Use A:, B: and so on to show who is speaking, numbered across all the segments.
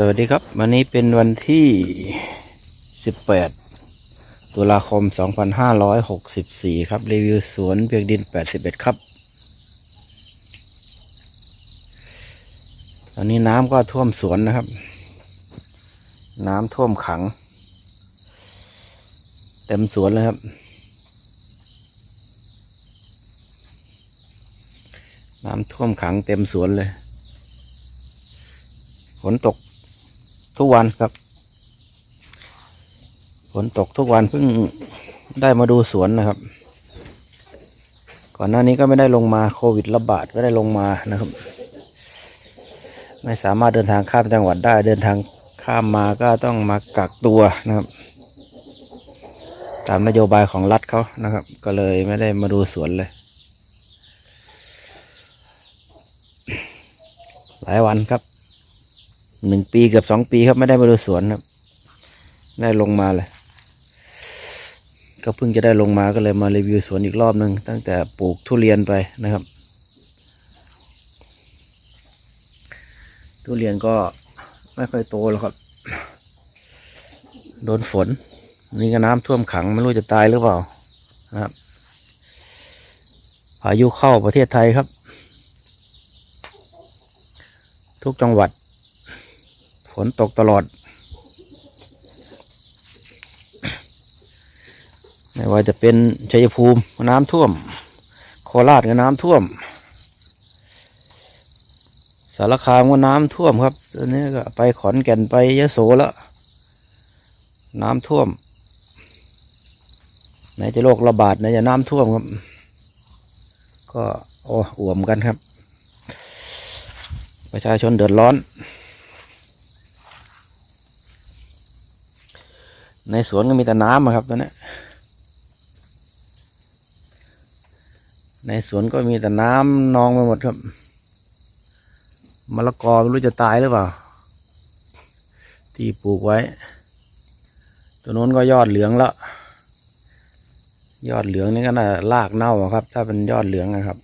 A: สวัสดีครับ วันนี้เป็นวันที่ 18 ตุลาคม 2564 ครับ รีวิวสวนเพียงดิน 81 ครับ ตอนนี้น้ำก็ท่วมสวนนะครับ น้ำท่วมขัง เต็มสวนเลยครับ น้ำท่วมขังเต็มสวนเลยฝนตก ทุกวันครับ ฝนตกทุกวันเพิ่งได้มาดูสวนนะครับ ก่อนหน้านี้ก็ไม่ได้ลงมาโควิดระบาดไม่ได้ลงมานะครับ ไม่สามารถเดินทางข้ามจังหวัดได้ เดินทางข้ามมาก็ต้องมากักตัวนะครับ ตามนโยบายของรัฐเขานะครับ ก็เลยไม่ได้มาดูสวนเลย หลายวันครับ หนึ่งปีเกือบสองปีครับไม่ได้มาดูสวนครับ ได้ลงมาเลยก็เพิ่งจะได้ลงมาก็เลยมารีวิวสวนอีกรอบหนึ่งตั้งแต่ปลูกทุเรียนไปนะครับ ทุเรียนก็ไม่ค่อยโตแล้วครับ โดนฝน นี่ก็น้ำท่วมขังไม่รู้จะตายหรือเปล่านะครับพายุเข้าประเทศไทยครับ ทุกจังหวัด นตกตลอด ไม่ว่าจะเป็นชัยภูมิน้ำท่วม โคราชก็น้ำท่วม สารคามก็น้ำท่วมครับตอนนี้ก็ไปขอนแก่นไปยะโสแล้วน้ำท่วมไหนจะโรคระบาดไหนจะน้ำท่วมครับ ก็โอ้อ่วมกันครับ ประชาชนเดือดร้อน ในสวนก็มีแต่น้ำครับตอนนี้ในสวนก็มีแต่น้ำนองไปหมดครับมะละกอไม่รู้จะตายหรือเปล่า ที่ปลูกไว้ ตัวโน้นก็ยอดเหลืองแล้วยอดเหลืองนี่ก็น่าลากเน่าครับ ถ้าเป็นยอดเหลืองนะครับ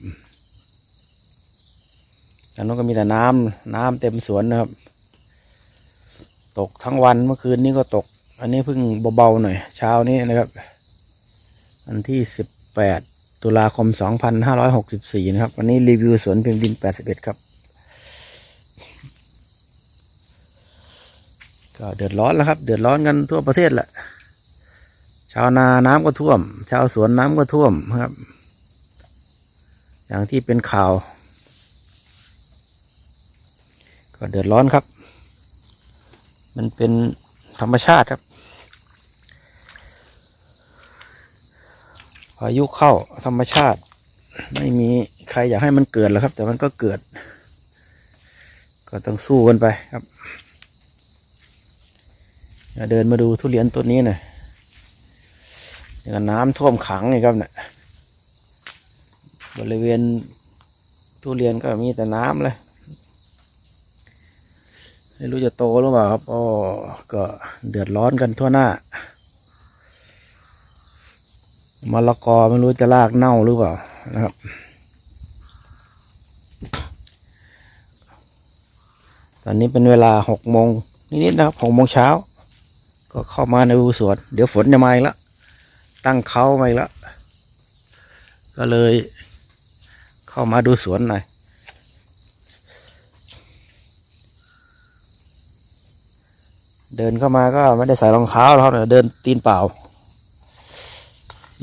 A: อันนู้นก็มีแต่น้ำน้ำเต็มสวนนะครับ ตกทั้งวันเมื่อคืนนี้ก็ตก อันนี้เพิ่งเบาๆหน่อย เช้านี้นะครับ วันที่สิบแปดตุลาคมสองพันห้าร้อยหกสิบสี่นะครับ วันนี้รีวิวสวนเพียงดินแปดสิบเอ็ดครับ ก็เดือดร้อนแล้วครับ เดือดร้อนกันทั่วประเทศแหละ ชาวนาน้ำก็ท่วม ชาวสวนน้ำก็ท่วมครับ อย่างที่เป็นข่าว ก็เดือดร้อนครับ มันเป็น ธรรมชาติครับพายุเข้าธรรมชาติ ไม่มีใครอยากให้มันเกิดหรอกครับ แต่มันก็เกิด ก็ต้องสู้กันไปครับเดินมาดูทุเรียนต้นนี้หน่อยน้ำท่วมขังนี่ครับเนี่ยบริเวณทุเรียนก็มีแต่น้ำเลย ไม่รู้จะโตหรือเปล่าครับอ๋อก็เดือดร้อนกันทั่วหน้ามะละกอไม่รู้จะลากเน่าหรือเปล่านะครับ ตอนนี้เป็นเวลาหกโมงนิดๆนะครับหกโมงเช้า ก็เข้ามาในรูสวน เดี๋ยวฝนจะมาอีกแล้วตั้งเขามาอีกแล้วก็เลยเข้ามาดูสวนหน่อย เดินเข้ามาก็ไม่ได้ใส่รองเท้าแล้วเนี่ยเดินตีนเปล่า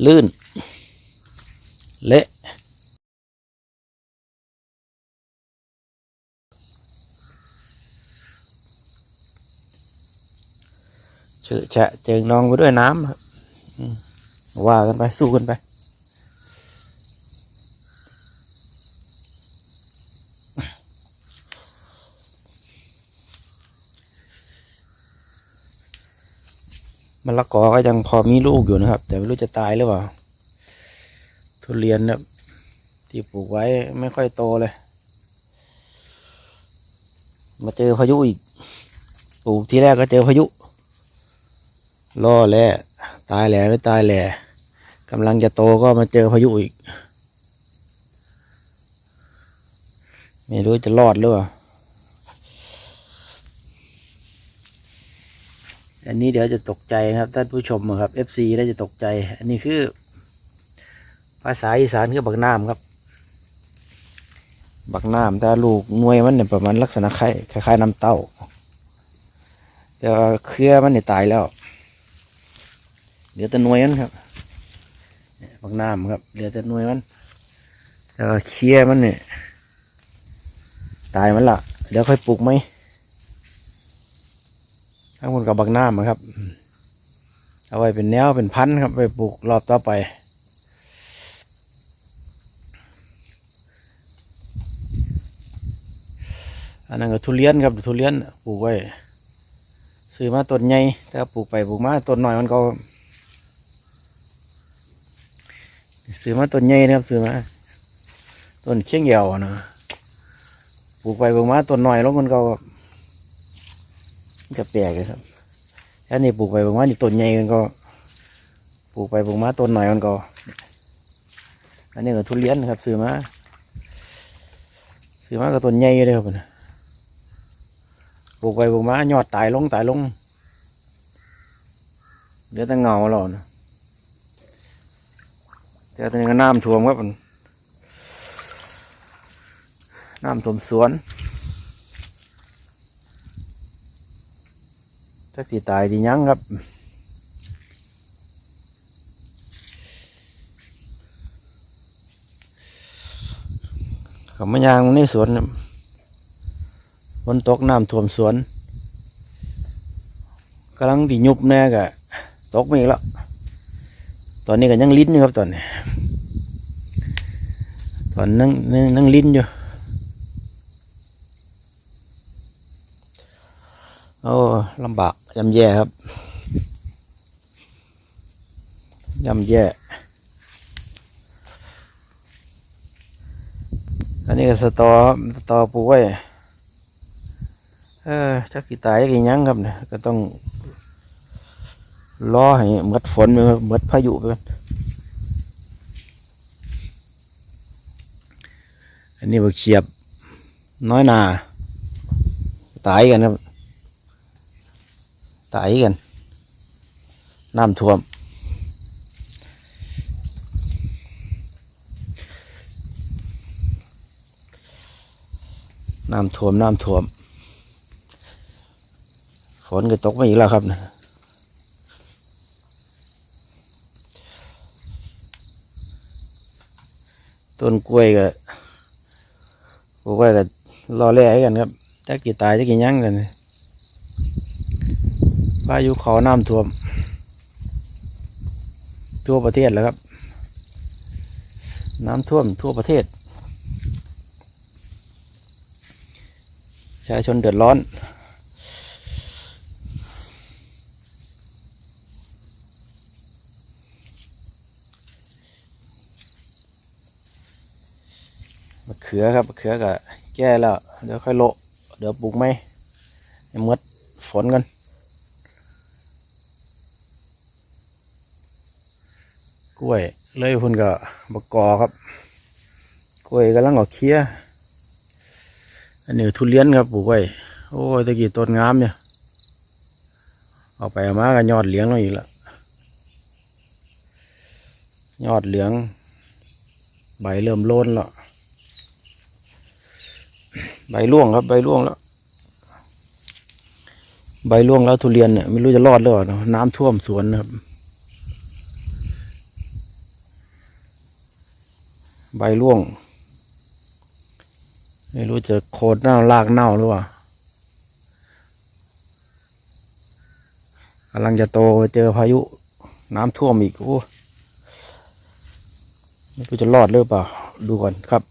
A: ลื่น เละเฉอะแฉะเจิงนองไปด้วยน้ำว่ากันไปสู้กันไปะละกอก็ยังพอมีลูกอยู่นะครับ แต่ไม่รู้จะตายหรือเปล่า ทุเรียนเนี่ยที่ปลูกไว้ไม่ค่อยโตเลย มาเจอพายุอีก ปลูกทีแรกก็เจอพายุ ล่อแหล่ตายแหล่ไม่ตายแหล่กำลังจะโตก็มาเจอพายุอีก ไม่รู้จะรอดหรือเปล่า อันนี้เดี๋ยวจะตกใจครับ ท่านผู้ชมครับ FC ได้จะตกใจ อันนี้คือ ภาษาอีสานคือบักน้ำครับ บักน้ำแต่ลูกหน่วยมันเนี่ยประมาณลักษณะคล้ายคล้ายน้ำเต้าแต่เครือมันเนี่ยตายแล้วเหลือแต่นวยมันครับบักน้ำครับเหลือแต่นวยมันแต่เครือมันเนี่ยตายมันละเดี๋ยวค่อยปลูกไหม ข้างบนกับบักน้ำครับ เอาไว้เป็นแนวเป็นพันธุ์ครับไปปลูกรอบต่อไปอันนั้นก็ทุเรียนครับทุเรียนปลูกไว้ซื้อมาต้นใหญ่แต่ปลูกไปปลูกมาต้นหน้อยมันก็ซื้อมาต้นใหญ่นะครับซื้อมาต้นเชียงเหี่ยวนะปลูกไปปลูกมาต้นหน้อยแล้วมันก็ มันจะแปลกเลยครับอันนี้ปลูกไปปลูกมานี่ต้นใหญ่มันก็ ปลูกไปปลูกมาต้นหน้อยมันก็ อันนี้ก็ทุเรียนครับซื้อมาซื้อมาก็ต้นใหญ่เลยครับปลูกไปปลูกมายอดตายลงตายลงเหลือแต่เงาเรานะแต่ตอนนี้ก็น้ำท่วมครับมันน้ำท่วมสวน จักสีตายดียังครับขมายางในสวนน่ะฝนตกน้ำท่วมสวนกำลังดิยุบแน่กะตกไม่อีกแล้วตอนนี้ก็ยังลิ้นอยู่ครับตอนนี้ ตอนนั่งนั่งลิ้นอยู่ โอ้ลำบากยำแย่ครับยำแย่อันนี้ก็สตอสตอปูไว้เออจักกี่ตายกี่ยังครับเนี่ยก็ต้องรอให้หมดฝนไปก่อนหมดพายุไปก่อนอันนี้บักเขียบน้อยนา ตายกันครับ ตายกัน น้ำท่วม น้ำท่วม น้ำท่วม ฝนก็ตกมาอีกแล้วครับนะต้นกล้วยก็ปลูกไว้ก็รอแล่ให้กันครับจะกี่ตายจะกี่ยั้งกัน พายุเขาน้ำท่วม ทั่วประเทศแล้วครับ น้ำท่วมทั่วประเทศประชาชนเดือดร้อนมะเขือครับมะเขือก็แก้แล้ว เดี๋ยวค่อยโละเดี๋ยวปลูกไหมให้มดฝนกัน กล้วย เลยพุ่นก็บกกอครับ กล้วยกำลังออกเคี้ยอันนี้ทุเรียนครับปลูกไว้โอ้ยตะกี้ต้นงามเนี่ยเอาไปเอามาก็ยอดเหลืองลงอีกล้วยอดเหลือง ใบเริ่มโลนแล้วใบร่วงครับ ใบร่วงแล้ว ใบร่วงแล้วทุเรียนเนี่ยไม่รู้จะรอดหรือเปล่าน้ำท่วมสวนนะครับ ใบร่วง ไม่รู้จะโคตรเน่ารากเน่าหรือเปล่ากำลังจะโตไปเจอพายุ น้ำท่วมอีกโอ้ไม่รู้จะรอดหรือเปล่า ดูก่อนครับ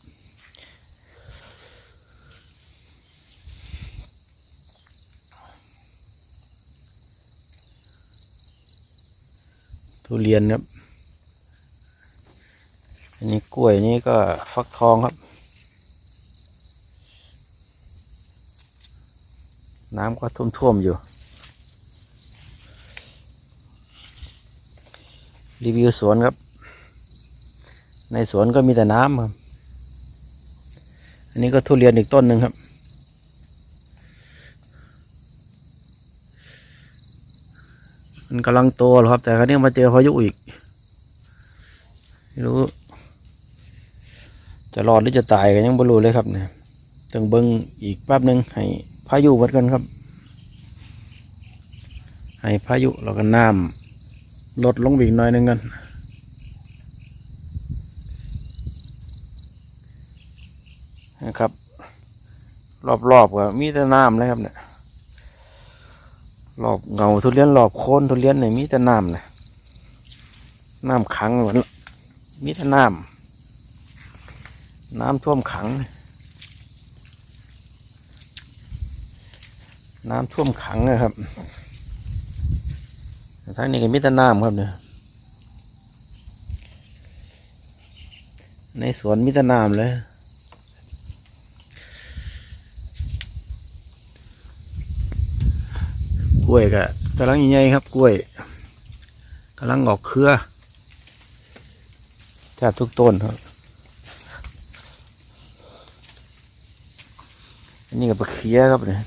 A: ทุเรียนครับ อันนี้กล้วยนี่ก็ฟักทองครับ น้ำก็ท่วมๆอยู่ รีวิวสวนครับ ในสวนก็มีแต่น้ำครับ อันนี้ก็ทุเรียนอีกต้นหนึ่งครับมันกำลังโตแล้วครับ แต่คราวนี้มาเจอพายุอีกไม่รู้ จะรอดหรือจะตายกันยังไม่รู้เลยครับเนี่ยต้องเบิ้งอีกแป๊บหนึ่งให้พายุหมดกันครับ ให้พายุแล้วก็น้ำลดลงอีกหน่อยหนึงกันนะครับ รอบๆก็มีแต่น้ำเลยครับเนี่ยรอบเงาทุเรียนรอบโคนทุเรียนเนี่ยมีแต่น้ำเลยน้ำขังเหมือนมีแต่น้ำ น้ำท่วมขัง น้ำท่วมขังนะครับทั้งนี้ก็มีแต่น้ำครับเนี่ยในสวนมีแต่น้ำเลยกล้วยก็กำลังใหญ่ครับกล้วยกำลังออกเครือแทบทุกต้นครับ นนี้ก็ปลาเคียครับเนี่ย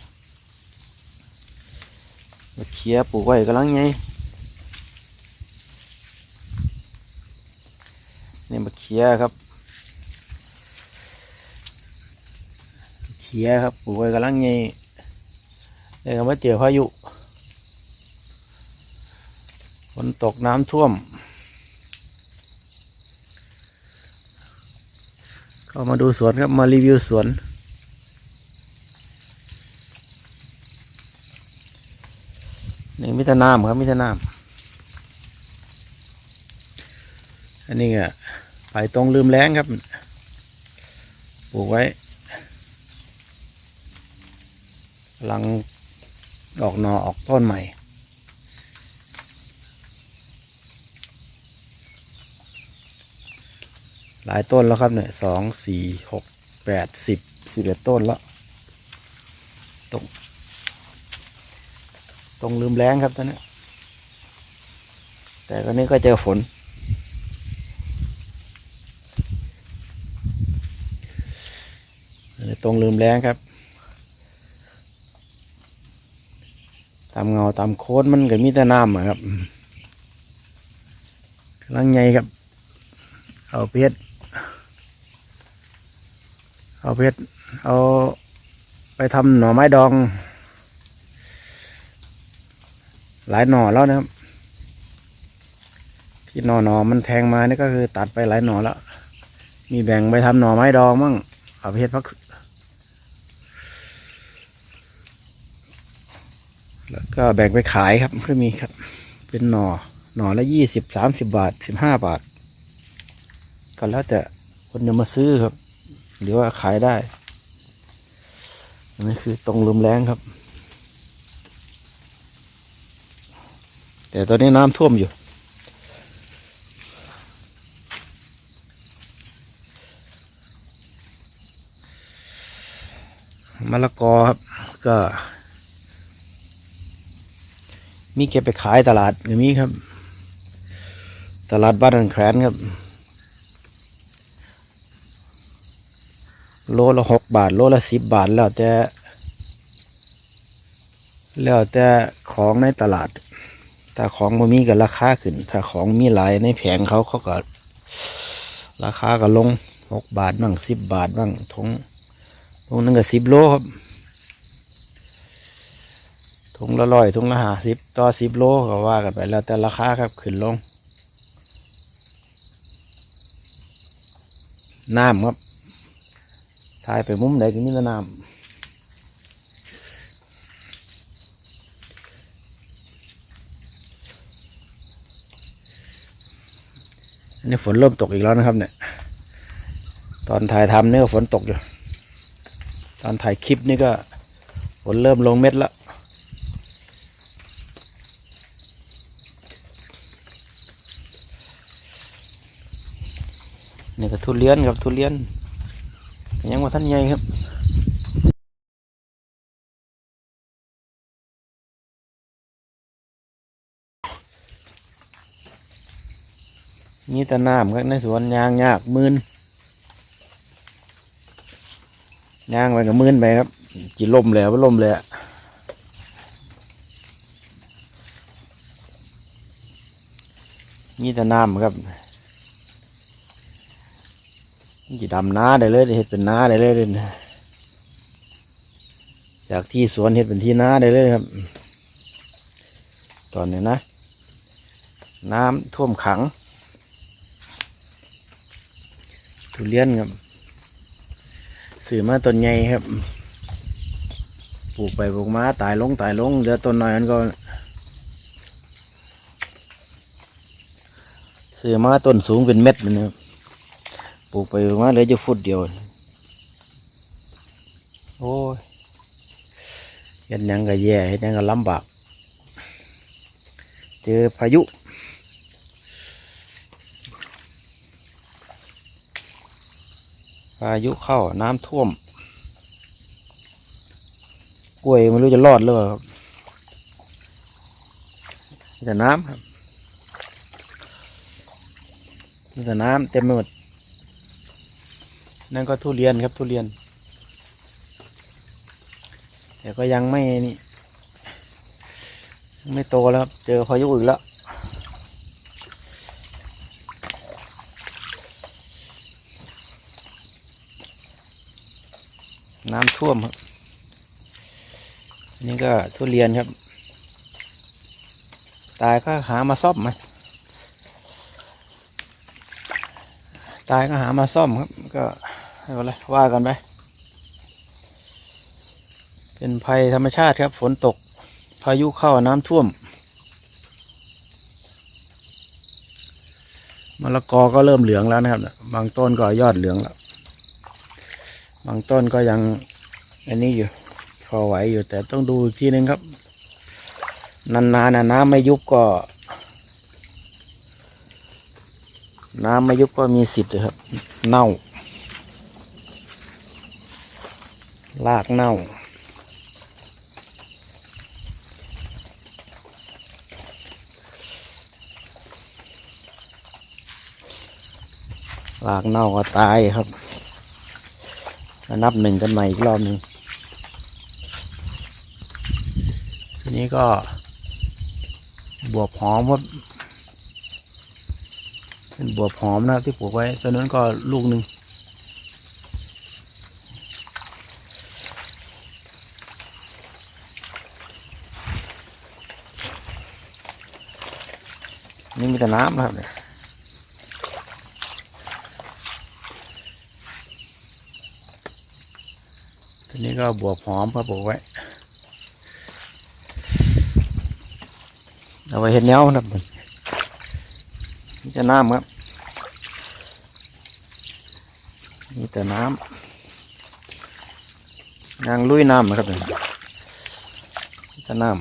A: ปลาเคียปลูกไว้กำลังใหญ่นี่ปลาเคียครับเคียครับปลูกไว้กำลังใหญ่เดี๋ยวก็มาเจอพายุฝนตกน้ำท่วม ก็มาดูสวนครับมารีวิวสวน นี่ มิตรน้ำครับมิตรน้ำอันนี้ก็ไปตรงลืมแรงครับ ปลูกไว้กำลังออกหนอออกต้นใหม่หลายต้นแล้วครับเนี่ยสองสี่หกแปดสิบสิบเอ็ดต้นแล้วตรง ตรงลืมแรงครับตอนนี้แต่ตอนนี้ก็เจอฝน ตรงลืมแรงครับ ตามเงาตามโค้ดมันก็มีแต่น้ำอะครับกำลังไงครับ เอาเพชรเอาเพชรเอาไปทำหน่อไม้ดอง หลายหน่อแล้วนะครับ ที่หน่อหน่อมันแทงมานี่ก็คือตัดไปหลายหน่อแล้ว มีแบ่งไปทำหน่อไม้ดองมั่งเอาเพชรพัก แล้วก็แบ่งไปขายครับก็มีครับ เป็นหน่อหน่อละยี่สิบสามสิบบาทสิบห้าบาท ก็แล้วแต่คนจะมาซื้อครับ หรือว่าขายได้นนี้คือตรงลมแรงครับ แต่ตอนนี้น้ำท่วมอยู่ มะละกอครับก็ มีเก็บไปขายตลาดอย่างนี้ครับ ตลาดบ้านอันแขวนครับ โลละหกบาท โลละสิบบาทแล้วแต่แล้วแต่ของในตลาด ถ้าของมันมีก็ราคาขึ้น ถ้าของมีหลายในแผงเขาเขาก็ราคาก็ลงหกบาทบ้างสิบบาทบ้างทงทงนึงก็สิบโลครับทงละร้อยทงละห้าสิบต่อสิบโลก็ว่ากันไปแล้วแต่ราคาครับขึ้นลง น้ำครับถ่ายไปมุมไหนก็มีแต่น้ำ อันนี้ฝนเริ่มตกอีกแล้วนะครับ เนี่ย ตอนถ่ายทำนี่ก็ฝนตกอยู่ ตอนถ่ายคลิปนี่ก็ฝนเริ่มลงเม็ดแล้วนี่ก็ทุเรียนครับทุเรียนยังว่าท่านใหญ่ครับ นี่แต่น้ำครับในสวนยางยากมืนยางไปกับมืนไปครับจีล่มแล้วล่มเลยอะมีแต่น้ำครับจีดำน้าได้เลยเห็ดเป็นน้าได้เลยเดยจากที่สวนเห็ดเป็นที่น้าได้เลยครับ ตอนนี้นะ น้ำท่วมขัง ทุเรียนครับซื้อมาต้นใหญ่ครับ ปลูกไปปลูกมาตายลงตายลงเหลือต้นน้อยมันก็ซื้อมาต้นสูงเป็นเม็ดเลยนะครับปลูกไปปลูกมาเหลือจะฟุตเดียว โอ้ยเฮ็ดหยังก็แย่เฮ็ดหยังก็ลำบาก เจอพายุ พายุเข้าน้ำท่วม กล้วยไม่รู้จะรอดหรือเปล่าครับแต่น้ำครับมีแต่น้ำเต็มไปหมด นั่นก็ทุเรียนครับทุเรียน แต่ก็ยังไม่นี่ ไม่โตแล้วครับเจอพายุอีกแล้ว น้ำท่วมครับ นี่ก็ทุเรียนครับ ตายก็หามาซ่อมไหมตายก็หามาซ่อมครับ ก็ไม่เป็นไรว่ากันไปเป็นภัยธรรมชาติครับ ฝนตก พายุเข้าน้ำท่วมมะละกอก็เริ่มเหลืองแล้วนะครับ บางต้นก็ยอดเหลืองแล้ว บางต้นก็ยังอันนี้อยู่พอไหวอยู่แต่ต้องดูอีกทีนึงครับ นานๆนะน้ำไม่ยุบก็ น้ำไม่ยุบก็มีสิทธิ์ครับ เน่า ลากเน่าลากเน่าก็ตายครับ แล้วนับหนึ่งกันใหม่อีกรอบหนึ่งทีนี้ก็บวบหอมครับเป็นบวบหอมนะที่ปลูกไว้ตัวนั้นก็ลูกหนึ่งนี่มีแต่น้ำนะครับเนี่ย นี้ก็บวบหอมครับปลูกไว้ เอาไว้เห็ดแนวนะครับนี่จะน้ำครับ นี่แต่น้ำยางลุยน้ำนะครับนี่จะน้ำ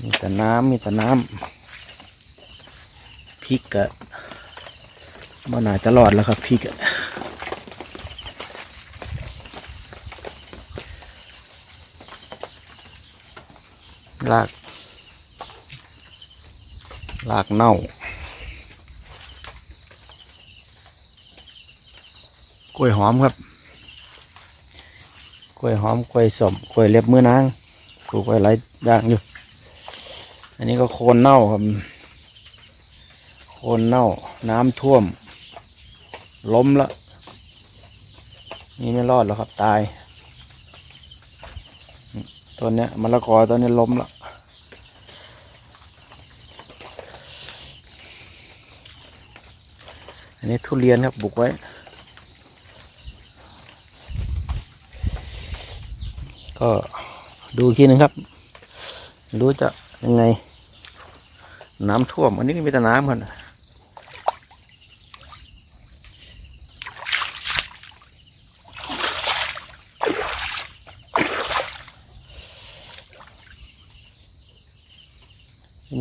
A: มีแต่น้ำมีแต่น้ำ พริกกะมันอาจจะรอดแล้วครับพริกอะลากลากเน่ากล้วยหอมครับ กล้วยหอม กล้วยสมกล้วยเล็บมือนางปลูกไว้หลายอย่างอยู่ อันนี้ก็โคนเน่าครับ คนเน่าน้ำท่วม ล้มละ นี่ไม่รอดแล้วครับตายตัวเนี้ยมะละกอตัวนี้ล้มละอันนี้ทุเรียนครับบุกไว้ก็ดูทีหนึงครับ รู้จะยังไง น้ำท่วม อันนี้ก็มีแต่น้ำกัน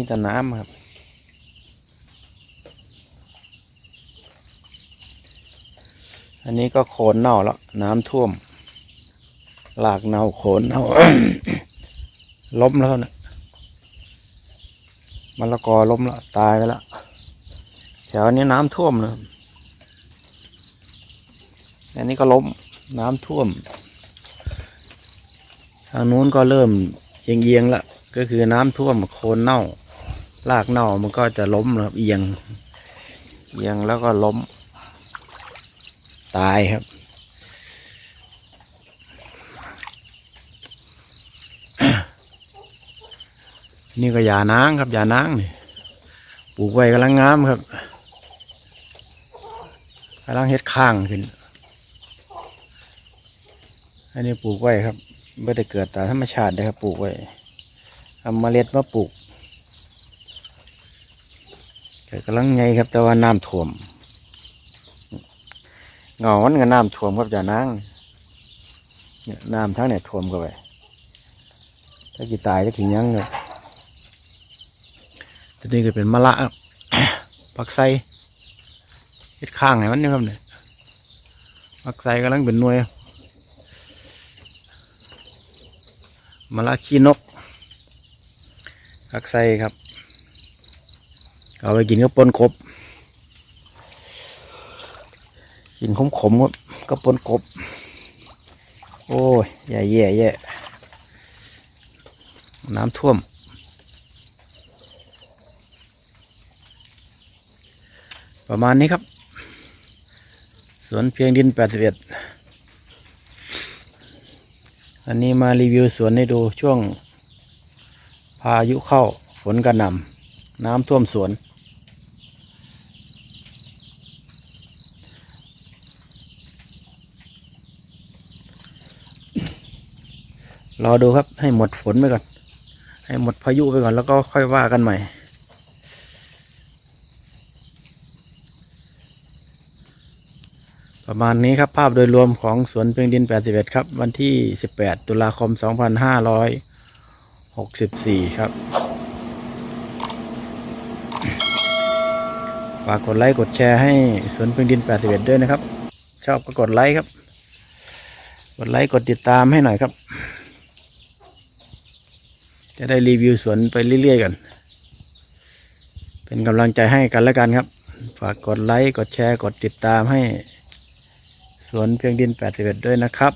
A: แต่น้ำครับ อันนี้ก็โคนเน่าแล้ว น้ำท่วม หลากเน่าโคนเน่าล้มแล้วนะมะละกอล้มแล้วตายไปแล้วแถวนี้น้ำท่วมนะอันนี้ก็ล้มน้ำท่วม ทางนู้นก็เริ่มเอียงๆละก็คือน้ำท่วมโคนเน่า รากเน่ามันก็จะล้มครับเอียง เอียงแล้วก็ล้ม ตายครับ นี่ก็ยานางครับยานางนี่ปลูกไว้กำลังงามครับกำลังเฮ็ดข้างขึ้น อันนี้ปลูกไว้ครับไม่ได้เกิดตามธรรมชาติเลยครับปลูกไว้เอาเมล็ดมาปลูก ก็กำลังไงครับ แต่ว่าน้ำท่วมเงามันก็น้ำท่วมครับอย่านางเนี่ยน้ำทั้งเนี่ยท่วมเข้าไปถ้ากี่ตายจะถึงยังเลยตัวนี้ก็เป็นมะละครับปักไซเฮ็ดข้างให้มันนี่ครับเนี่ยปักไซกำลังเป็นหน่วยมะละขี้นกผักไส้ครับ เอาไปกินกับปนกบ กินขมขมกับกับปนกบ โอ้ยแย่แย่แย่น้ำท่วม ประมาณนี้ครับ สวนเพียงดินแปดสิบเอ็ดอันนี้มารีวิวสวนให้ดูช่วงพายุเข้าฝนกระหน่ำน้ำท่วมสวน รอดูครับ ให้หมดฝนไปก่อน ให้หมดพายุไปก่อนแล้วก็ค่อยว่ากันใหม่ ประมาณนี้ครับภาพโดยรวมของสวนเพียงดิน 81 ครับ วันที่ 18 ตุลาคม 2564 ครับฝากกดไลค์กดแชร์ให้สวนเพียงดิน 81 ด้วยนะครับ ชอบก็กดไลค์ครับ กดไลค์กดติดตามให้หน่อยครับ จะได้รีวิวสวนไปเรื่อยๆกัน เป็นกำลังใจให้กันแล้วกันครับ ฝากกดไลค์ กดแชร์ กดติดตามให้สวนเพียงดิน 81 ด้วยนะครับ